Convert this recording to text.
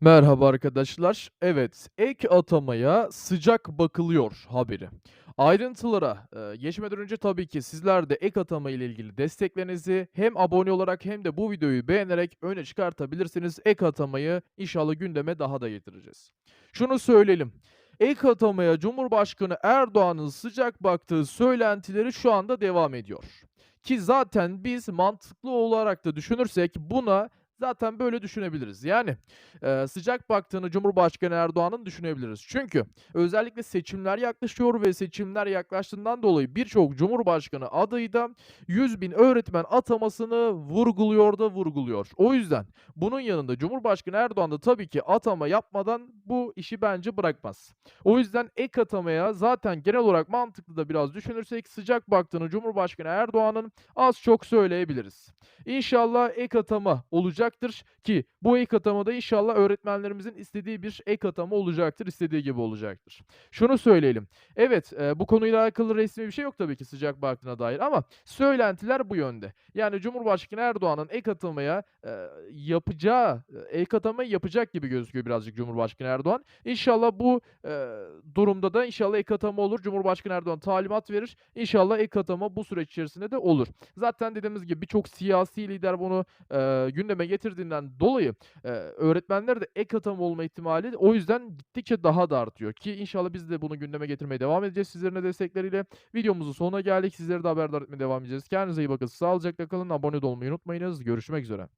Merhaba arkadaşlar. Evet, ek atamaya sıcak bakılıyor haberi. Ayrıntılara e, geçmeden önce tabii ki sizler de ek atama ile ilgili desteklerinizi hem abone olarak hem de bu videoyu beğenerek öne çıkartabilirsiniz. Ek atamayı inşallah gündeme daha da getireceğiz. Şunu söyleyelim. Ek atamaya Cumhurbaşkanı Erdoğan'ın sıcak baktığı söylentileri şu anda devam ediyor. Ki zaten biz mantıklı olarak da düşünürsek buna zaten böyle düşünebiliriz. Yani eee, sıcak baktığını Cumhurbaşkanı Erdoğan'ın düşünebiliriz. Çünkü özellikle seçimler yaklaşıyor ve seçimler yaklaştığından dolayı birçok Cumhurbaşkanı adayı da 100 bin öğretmen atamasını vurguluyor da vurguluyor. O yüzden bunun yanında Cumhurbaşkanı Erdoğan da tabii ki atama yapmadan bu işi bence bırakmaz. O yüzden ek atamaya zaten genel olarak mantıklı da biraz düşünürsek sıcak baktığını Cumhurbaşkanı Erdoğan'ın az çok söyleyebiliriz. İnşallah ek atama olacaktır ki bu ek atamada inşallah öğretmenlerimizin istediği bir ek atama olacaktır, istediği gibi olacaktır. Şunu söyleyelim. Evet, eee, bu konuyla alakalı resmi bir şey yok tabii ki sıcak baktığına dair ama söylentiler bu yönde. Yani Cumhurbaşkanı Erdoğan'ın ek atamaya eee, yapacağı, eee, ek atamayı yapacak gibi gözüküyor birazcık Cumhurbaşkanı Erdoğan. İnşallah bu eee, durumda da inşallah ek atama olur. Cumhurbaşkanı Erdoğan talimat verir. İnşallah ek atama bu süreç içerisinde de olur. Zaten dediğimiz gibi birçok siyasi lider bunu, eee, gündeme getirdiğinden dolayı, eee, öğretmenlere de ek atama olma ihtimali o yüzden gittikçe daha da artıyor ki inşallah biz de bunu gündeme getirmeye devam edeceğiz sizlerin de destekleriyle. Videomuzun sonuna geldik. Sizleri de haberdar etmeye devam edeceğiz. Kendinize iyi bakın. Sağlıcakla kalın. Abone olmayı unutmayınız. Görüşmek üzere.